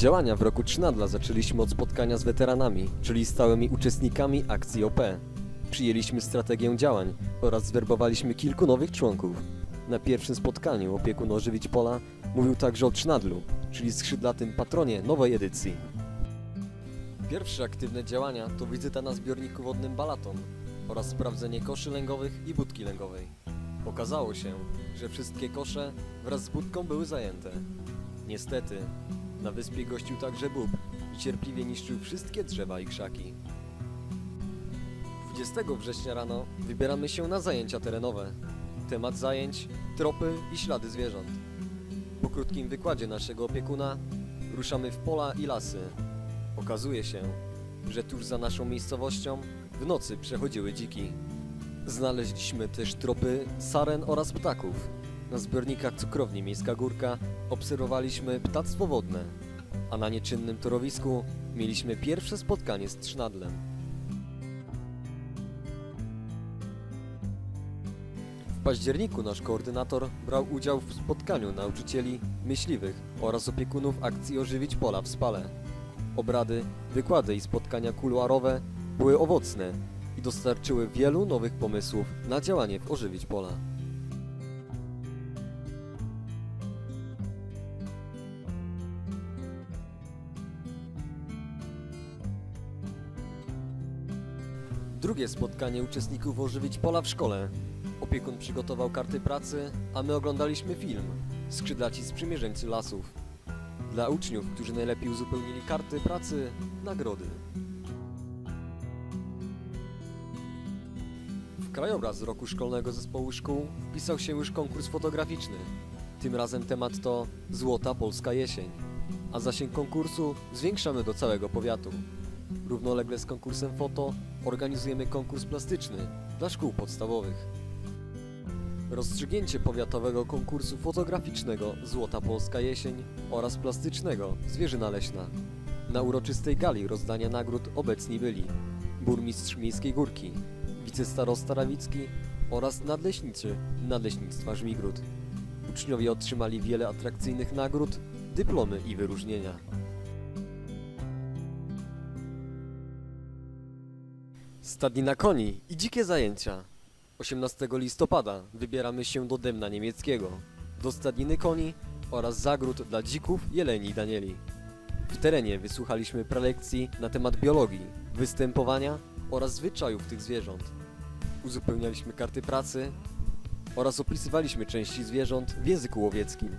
Działania w roku Trznadla zaczęliśmy od spotkania z weteranami, czyli stałymi uczestnikami akcji OP. Przyjęliśmy strategię działań oraz zwerbowaliśmy kilku nowych członków. Na pierwszym spotkaniu opiekun Ożywić Pola mówił także o Trznadlu, czyli skrzydlatym patronie nowej edycji. Pierwsze aktywne działania to wizyta na zbiorniku wodnym Balaton oraz sprawdzenie koszy lęgowych i budki lęgowej. Okazało się, że wszystkie kosze wraz z budką były zajęte. Niestety, na wyspie gościł także bób i cierpliwie niszczył wszystkie drzewa i krzaki. 20 września rano wybieramy się na zajęcia terenowe. Temat zajęć tropy i ślady zwierząt. Po krótkim wykładzie naszego opiekuna ruszamy w pola i lasy. Okazuje się, że tuż za naszą miejscowością w nocy przechodziły dziki. Znaleźliśmy też tropy saren oraz ptaków. Na zbiornikach cukrowni Miejska Górka obserwowaliśmy ptactwo wodne, a na nieczynnym torowisku mieliśmy pierwsze spotkanie z trznadlem. W październiku nasz koordynator brał udział w spotkaniu nauczycieli, myśliwych oraz opiekunów akcji Ożywić Pola w Spale. Obrady, wykłady i spotkania kuluarowe były owocne i dostarczyły wielu nowych pomysłów na działanie w Ożywić Pola. Drugie spotkanie uczestników Ożywić Pola w szkole. Opiekun przygotował karty pracy, a my oglądaliśmy film Skrzydlaci sprzymierzeńcy lasów. Dla uczniów, którzy najlepiej uzupełnili karty pracy, nagrody. W krajobraz roku szkolnego zespołu szkół wpisał się już konkurs fotograficzny. Tym razem temat to Złota Polska Jesień, a zasięg konkursu zwiększamy do całego powiatu. Równolegle z konkursem foto organizujemy konkurs plastyczny dla szkół podstawowych. Rozstrzygnięcie powiatowego konkursu fotograficznego Złota Polska Jesień oraz plastycznego Zwierzyna Leśna. Na uroczystej gali rozdania nagród obecni byli burmistrz Miejskiej Górki, wicestarosta Rawicki oraz nadleśniczy Nadleśnictwa Żmigród. Uczniowie otrzymali wiele atrakcyjnych nagród, dyplomy i wyróżnienia. Stadnina koni i dzikie zajęcia. 18 listopada wybieramy się do Demna Niemieckiego, do stadniny koni oraz zagród dla dzików, jeleni i danieli. W terenie wysłuchaliśmy prelekcji na temat biologii, występowania oraz zwyczajów tych zwierząt. Uzupełnialiśmy karty pracy oraz opisywaliśmy części zwierząt w języku łowieckim.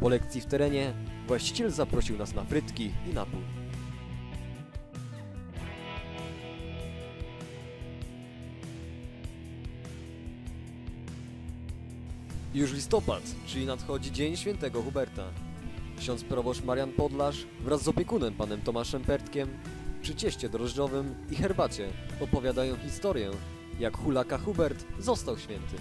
Po lekcji w terenie właściciel zaprosił nas na frytki i napój. Już listopad, czyli nadchodzi Dzień Świętego Huberta. Ksiądz proboszcz Marian Podlarz wraz z opiekunem panem Tomaszem Pertkiem przy cieście drożdżowym i herbacie opowiadają historię, jak hulaka Hubert został święty.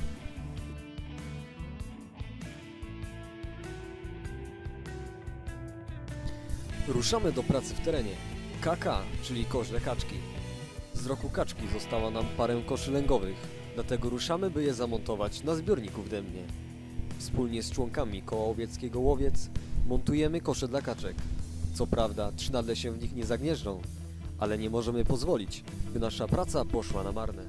Ruszamy do pracy w terenie. KK, czyli koźle kaczki. Z roku kaczki została nam parę koszy lęgowych, dlatego ruszamy, by je zamontować na zbiorniku w Dębnie. Wspólnie z członkami koła łowieckiego Łowiec montujemy kosze dla kaczek. Co prawda, trzynadle się w nich nie zagnieżdżą, ale nie możemy pozwolić, by nasza praca poszła na marne.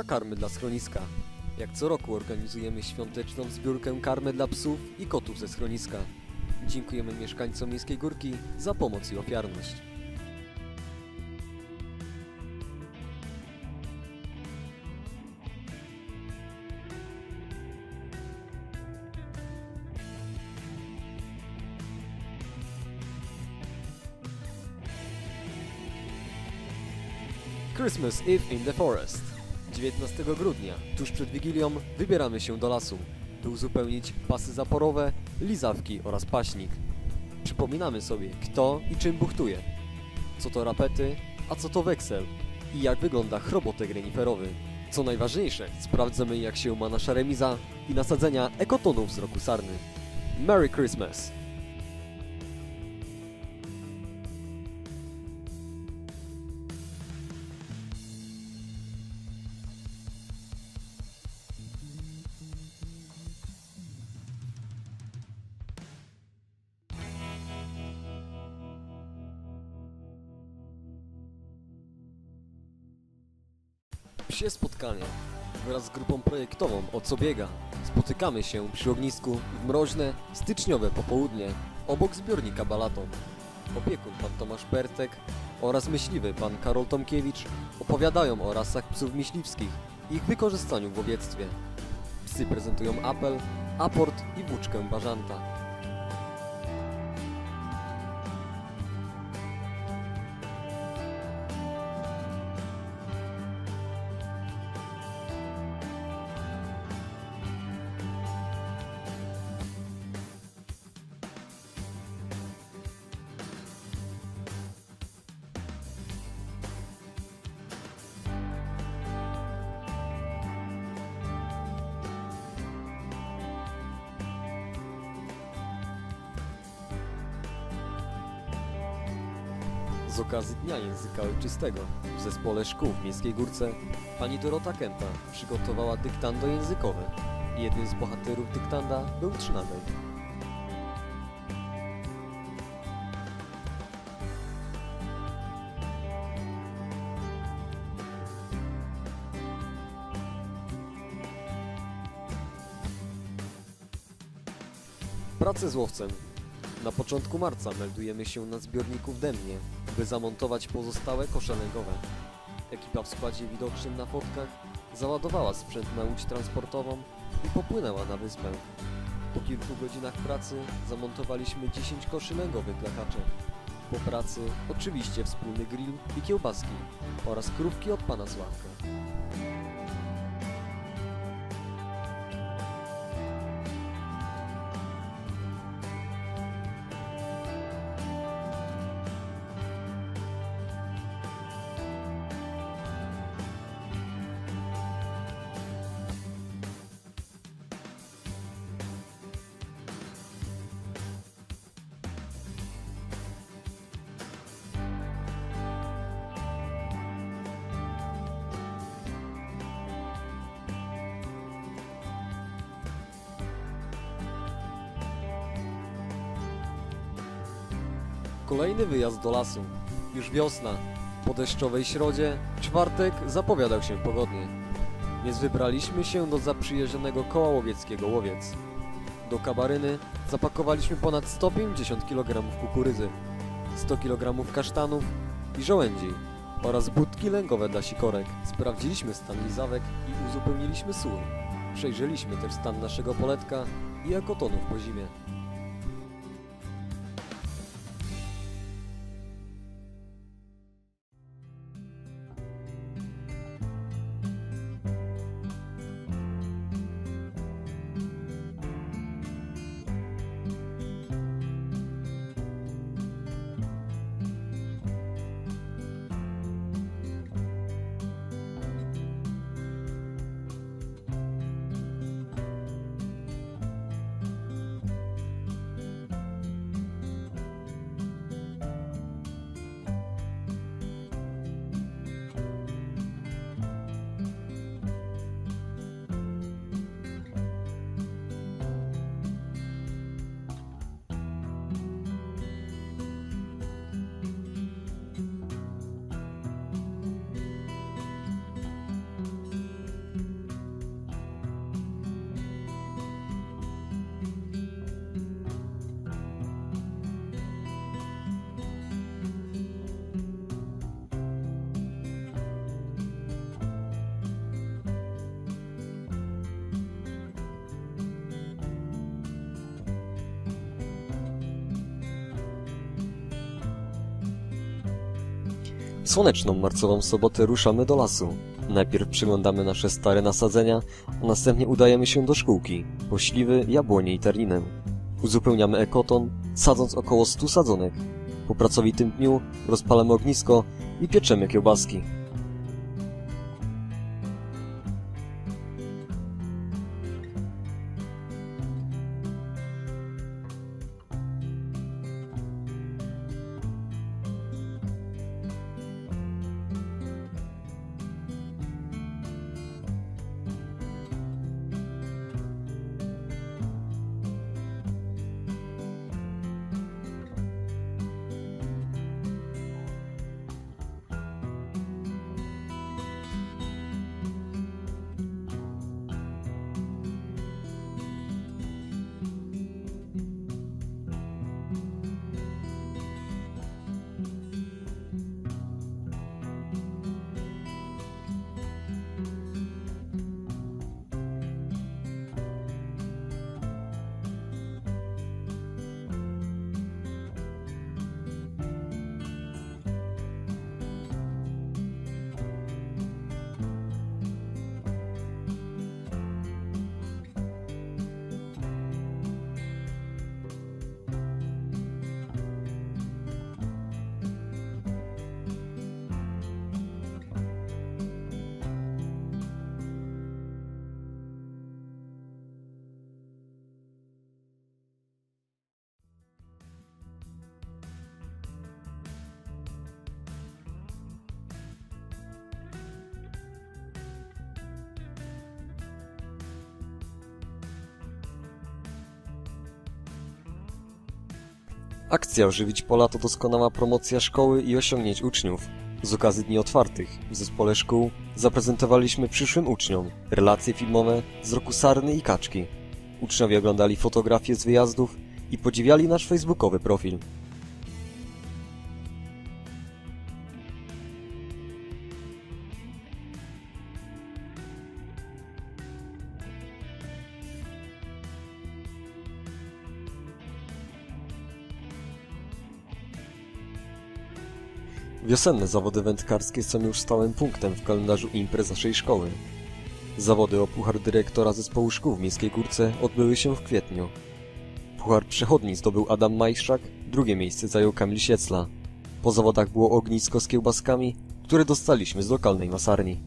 Zbiórka karmy dla schroniska. Jak co roku organizujemy świąteczną zbiórkę karmy dla psów i kotów ze schroniska. Dziękujemy mieszkańcom Miejskiej Górki za pomoc i ofiarność. Christmas Eve in the Forest. 19 grudnia, tuż przed Wigilią, wybieramy się do lasu, by uzupełnić pasy zaporowe, lizawki oraz paśnik. Przypominamy sobie, kto i czym buchtuje, co to rapety, a co to weksel i jak wygląda chrobotek reniferowy. Co najważniejsze, sprawdzamy jak się ma nasza remiza i nasadzenia ekotonów z roku sarny. Merry Christmas! Psie spotkanie wraz z grupą projektową O Co Biega spotykamy się przy ognisku w mroźne, styczniowe popołudnie obok zbiornika Balaton. Opiekun pan Tomasz Pertek oraz myśliwy pan Karol Tomkiewicz opowiadają o rasach psów myśliwskich i ich wykorzystaniu w łowiectwie. Psy prezentują apel, aport i włóczkę bażanta. Z okazji Dnia Języka Ojczystego w zespole szkół w Miejskiej Górce pani Dorota Kępa przygotowała dyktando językowe. Jednym z bohaterów dyktanda był trzynadej. Pracę z łowcem na początku marca meldujemy się na zbiorniku w Demnie, by zamontować pozostałe kosze lęgowe. Ekipa w składzie widocznym na fotkach załadowała sprzęt na łódź transportową i popłynęła na wyspę. Po kilku godzinach pracy zamontowaliśmy 10 koszy lęgowych dla. Po pracy oczywiście wspólny grill i kiełbaski oraz krówki od pana Sławka. Kolejny wyjazd do lasu. Już wiosna. Po deszczowej środzie, czwartek zapowiadał się pogodnie. Więc wybraliśmy się do zaprzyjaźnionego koła łowieckiego Łowiec. Do kabaryny zapakowaliśmy ponad 150 kg kukurydzy, 100 kg kasztanów i żołędzi oraz budki lęgowe dla sikorek. Sprawdziliśmy stan lizawek i uzupełniliśmy sól. Przejrzeliśmy też stan naszego poletka i ekotonów po zimie. Słoneczną marcową sobotę ruszamy do lasu. Najpierw przyglądamy nasze stare nasadzenia, a następnie udajemy się do szkółki, po śliwy, jabłonie i terninę. Uzupełniamy ekoton, sadząc około 100 sadzonek. Po pracowitym dniu rozpalamy ognisko i pieczemy kiełbaski. Akcja Ożywić Pola to doskonała promocja szkoły i osiągnięć uczniów. Z okazji Dni Otwartych w zespole szkół zaprezentowaliśmy przyszłym uczniom relacje filmowe z roku Sarny i Kaczki. Uczniowie oglądali fotografie z wyjazdów i podziwiali nasz facebookowy profil. Wiosenne zawody wędkarskie są już stałym punktem w kalendarzu imprez naszej szkoły. Zawody o Puchar Dyrektora Zespołu Szkół w Miejskiej Górce odbyły się w kwietniu. Puchar Przechodni zdobył Adam Majszak, drugie miejsce zajął Kamil Siecla. Po zawodach było ognisko z kiełbaskami, które dostaliśmy z lokalnej masarni.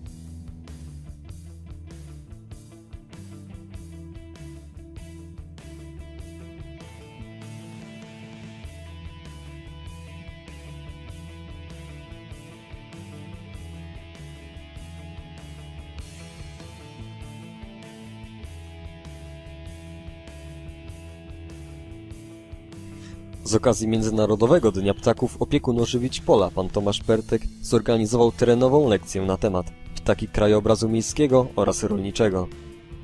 Z okazji Międzynarodowego Dnia Ptaków opiekun Ożywić Pola, pan Tomasz Pertek, zorganizował terenową lekcję na temat ptaki krajobrazu miejskiego oraz rolniczego.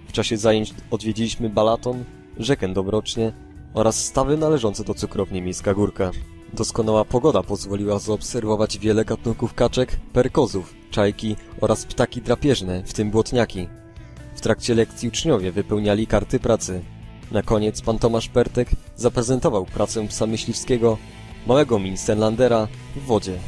W czasie zajęć odwiedziliśmy Balaton, rzekę Dobrocznie oraz stawy należące do cukrowni Miejska Górka. Doskonała pogoda pozwoliła zaobserwować wiele gatunków kaczek, perkozów, czajki oraz ptaki drapieżne, w tym błotniaki. W trakcie lekcji uczniowie wypełniali karty pracy. Na koniec pan Tomasz Pertek zaprezentował pracę psa myśliwskiego, małego Minstenlandera, w wodzie.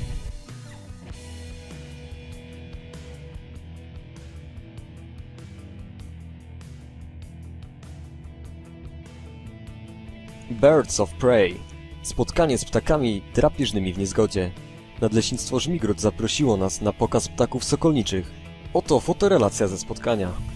Birds of Prey. Spotkanie z ptakami drapieżnymi w niezgodzie. Nadleśnictwo Żmigród zaprosiło nas na pokaz ptaków sokolniczych. Oto fotorelacja ze spotkania.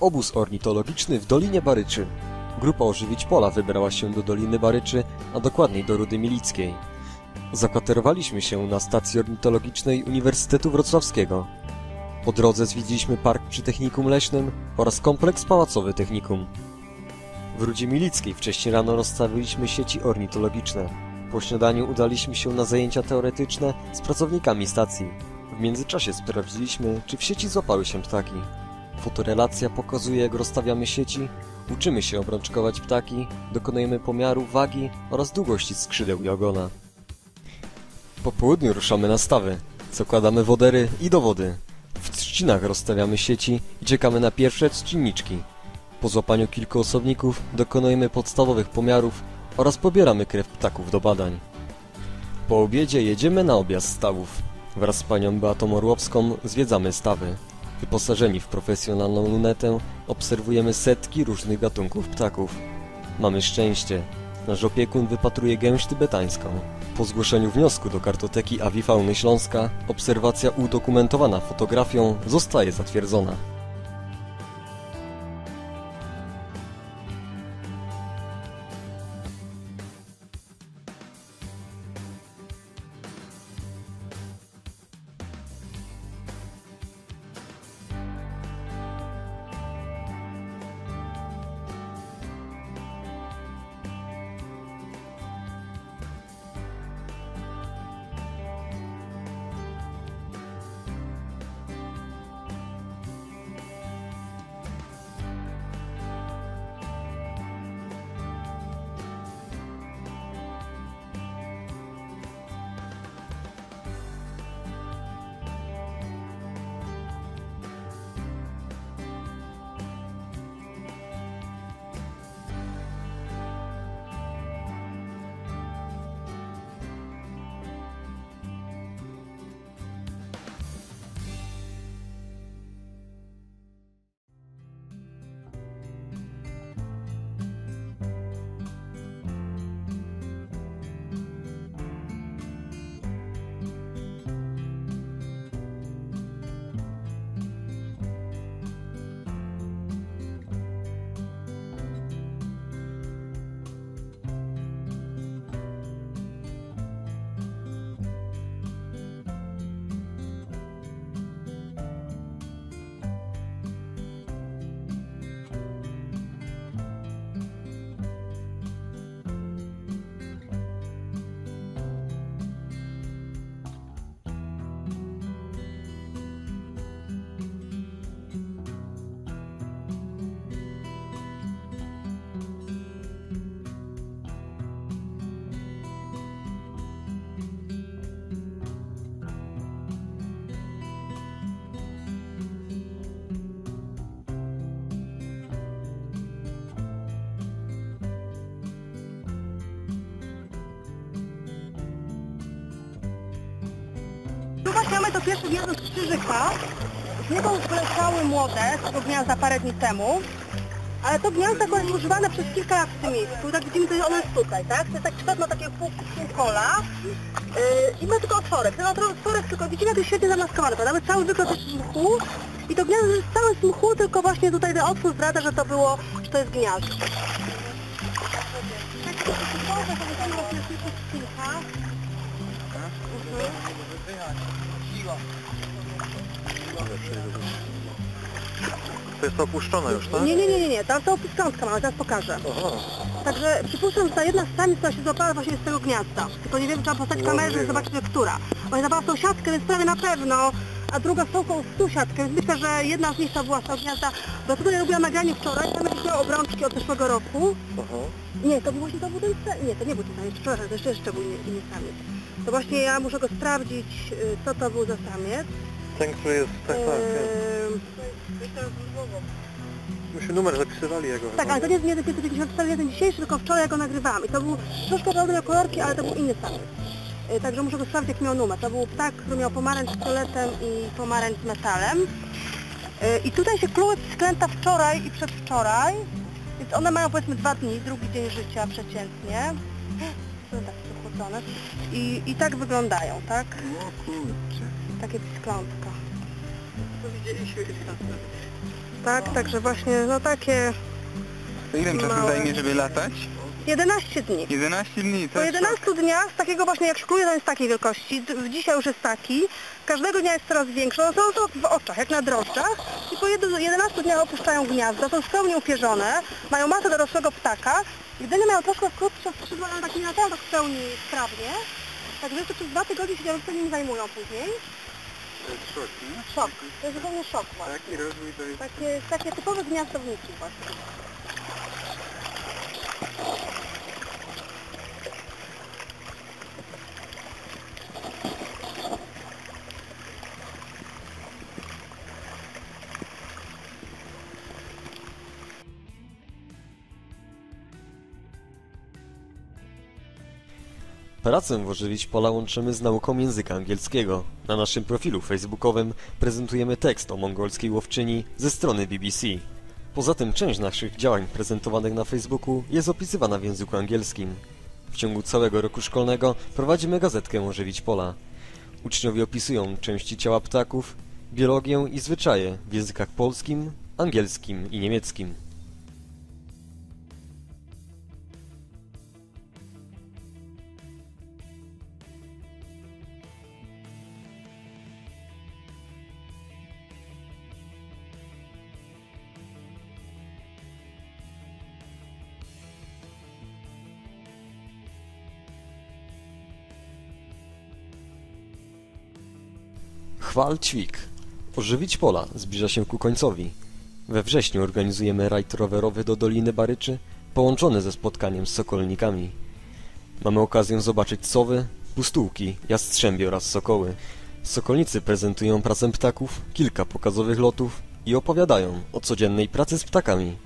Obóz ornitologiczny w Dolinie Baryczy. Grupa Ożywić Pola wybrała się do Doliny Baryczy, a dokładniej do Rudy Milickiej. Zakwaterowaliśmy się na stacji ornitologicznej Uniwersytetu Wrocławskiego. Po drodze zwiedziliśmy park przy Technikum Leśnym oraz kompleks pałacowy Technikum. W Rudzie Milickiej wcześniej rano rozstawiliśmy sieci ornitologiczne. Po śniadaniu udaliśmy się na zajęcia teoretyczne z pracownikami stacji. W międzyczasie sprawdziliśmy, czy w sieci złapały się ptaki. Fotorelacja pokazuje, jak rozstawiamy sieci, uczymy się obrączkować ptaki, dokonujemy pomiaru wagi oraz długości skrzydeł i ogona. Po południu ruszamy na stawy, zakładamy wodery i do wody. W trzcinach rozstawiamy sieci i czekamy na pierwsze trzcinniczki. Po złapaniu kilku osobników dokonujemy podstawowych pomiarów oraz pobieramy krew ptaków do badań. Po obiedzie jedziemy na objazd stawów. Wraz z panią Beatą Orłowską zwiedzamy stawy. Wyposażeni w profesjonalną lunetę obserwujemy setki różnych gatunków ptaków. Mamy szczęście. Nasz opiekun wypatruje gęś tybetańską. Po zgłoszeniu wniosku do kartoteki Awifauny Śląska obserwacja udokumentowana fotografią zostaje zatwierdzona. To pierwsze gniazdo z krzyżyka. Z niego wyleciały młode, z tego gniazda parę dni temu. Ale to gniazdo akurat jest używane przez kilka lat w tym miejscu. Tak widzimy, że ono jest tutaj, tak? To jest tak kształt ma takie pół, półkola. Yy, I ma tylko otworek. Ten otworek tylko widzimy, jak jest świetnie zamaskowany, prawda? Cały wykres jest mchu. I to gniazdo jest całe z mchu, tylko właśnie tutaj ten otwór zdradza, że to było, że to jest gniazdo. Takie to kilka. To jest opuszczone już, tak? Nie, nie, nie, nie, nie, tam są piskątka mamy, teraz pokażę. Aha. Także przypuszczam, że ta jedna z samic, która się złapała właśnie z tego gniazda. Tylko nie wiem, trzeba postać kamerę, żeby zobaczyć, która. Bo zabrała w tą siatkę, więc prawie na pewno, a druga w tą, tą siatkę, więc myślę, że jedna z nich to była z tego gniazda. Bo tutaj robiłam nagranie wczoraj, tam jakieś miały obrączki od zeszłego roku. Aha. Nie, to był właśnie to był ten Nie, to nie był ten samiec, przepraszam, to jeszcze, jeszcze był inny, inny samiec. To właśnie ja muszę go sprawdzić, y, co to był za samiec. Ten, który jest... Tak, tak. Ehm, Myśmy numer zapisywali jego Tak, chyba. ale to nie jest 1554, jeden dzisiejszy, tylko wczoraj go nagrywałam. I to był troszkę podobny kolorki, ale to był inny samiec. Y, Także muszę go sprawdzić, jak miał numer. To był ptak, który miał pomarańcz z fioletem i pomarańcz z metalem. Y, I tutaj się kluły sklęta wczoraj i przedwczoraj. Więc one mają powiedzmy dwa dni, drugi dzień życia przeciętnie. Są tak przechłodzone. I, I tak wyglądają, tak? O kurczę. Takie pisklątka. To widzieliśmy. Tak, także właśnie, no takie To ile czasu Małe. zajmie, żeby latać? 11 dni. 11 dni, to Po jest 11 dniach, z takiego właśnie jak szkluje, to jest takiej wielkości. D- Dzisiaj już jest taki. Każdego dnia jest coraz większy. No są to w oczach, jak na drożdżach. I po jed- 11 dniach opuszczają gniazda. Są zupełnie upierzone. Mają masę dorosłego ptaka. Jedynie mają troszkę krótsze skrzydła, ale tak nie latają tak w pełni sprawnie. Także jeszcze przez dwa tygodnie się nim zajmują później. To jest szok, nie? Szok. To jest zupełnie szok właśnie. Taki rozwój to jest... Takie, takie typowe gniazdowniki właśnie. Pracę w Ożywić Pola łączymy z nauką języka angielskiego. Na naszym profilu facebookowym prezentujemy tekst o mongolskiej łowczyni ze strony BBC. Poza tym część naszych działań prezentowanych na Facebooku jest opisywana w języku angielskim. W ciągu całego roku szkolnego prowadzimy gazetkę Ożywić Pola. Uczniowie opisują części ciała ptaków, biologię i zwyczaje w językach polskim, angielskim i niemieckim. Chwal Ćwik. Ożywić pola zbliża się ku końcowi. We wrześniu organizujemy rajd rowerowy do Doliny Baryczy, połączony ze spotkaniem z sokolnikami. Mamy okazję zobaczyć sowy, pustułki, jastrzębie oraz sokoły. Sokolnicy prezentują pracę ptaków, kilka pokazowych lotów i opowiadają o codziennej pracy z ptakami.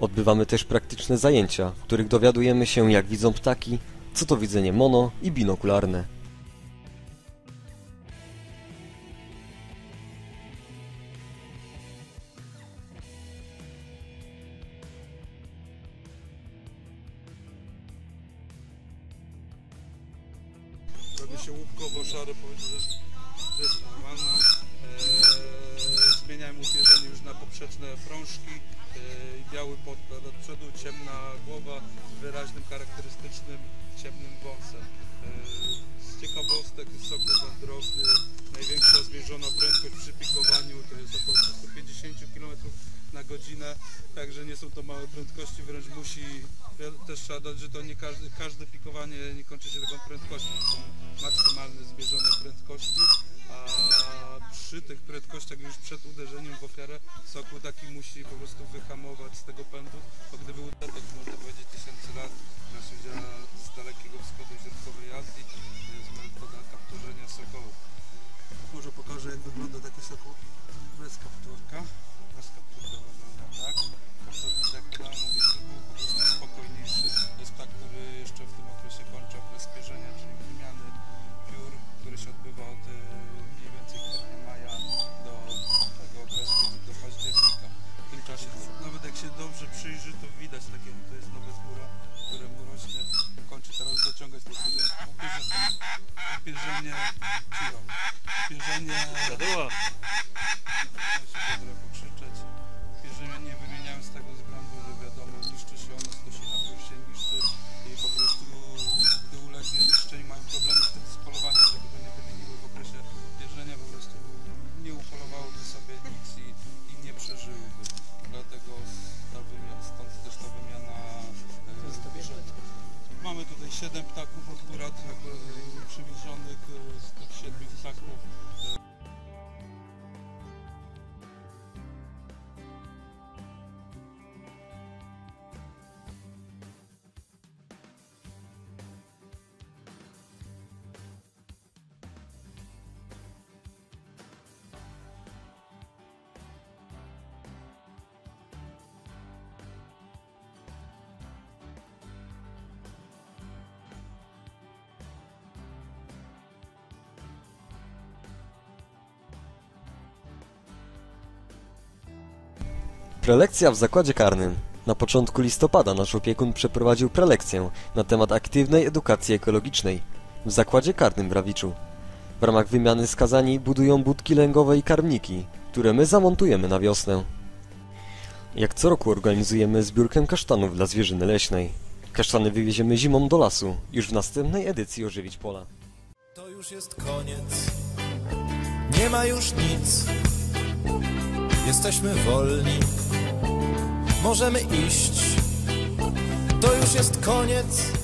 Odbywamy też praktyczne zajęcia, w których dowiadujemy się jak widzą ptaki, co to widzenie mono i binokularne. Też trzeba dodać, że to nie każdy, każde pikowanie nie kończy się taką prędkością, są maksymalne zmierzone prędkości, a przy tych prędkościach już przed uderzeniem w ofiarę sokół taki musi po prostu wyhamować z tego pędu, bo gdyby uderzył, tak można powiedzieć, tysięcy lat, nasz udział z dalekiego wschodu i środkowej Azji, to jest metoda kapturzenia sokołów. Może pokażę jak wygląda taki sokół bez kapturka. Bez kapturka wygląda tak. Po prostu. To jest ta, który jeszcze w tym okresie kończy okres pierzenia, czyli wymiany piór, który się odbywa od e, mniej więcej kwietnia, maja do tego okresu, do października. W tym czasie, nawet jak się dobrze przyjrzy, to widać takie, to jest nowe skóra, któremu rośnie, kończy teraz dociągać to pierzenie, pierzenie, pierzenie, pierzenie, Prelekcja w zakładzie karnym. Na początku listopada nasz opiekun przeprowadził prelekcję na temat aktywnej edukacji ekologicznej w zakładzie karnym w Rawiczu. W ramach wymiany skazani budują budki lęgowe i karmniki, które my zamontujemy na wiosnę. Jak co roku organizujemy zbiórkę kasztanów dla zwierzyny leśnej. Kasztany wywieziemy zimą do lasu, już w następnej edycji Ożywić Pola. To już jest koniec. Nie ma już nic. Jesteśmy wolni. Możemy iść. To już jest koniec.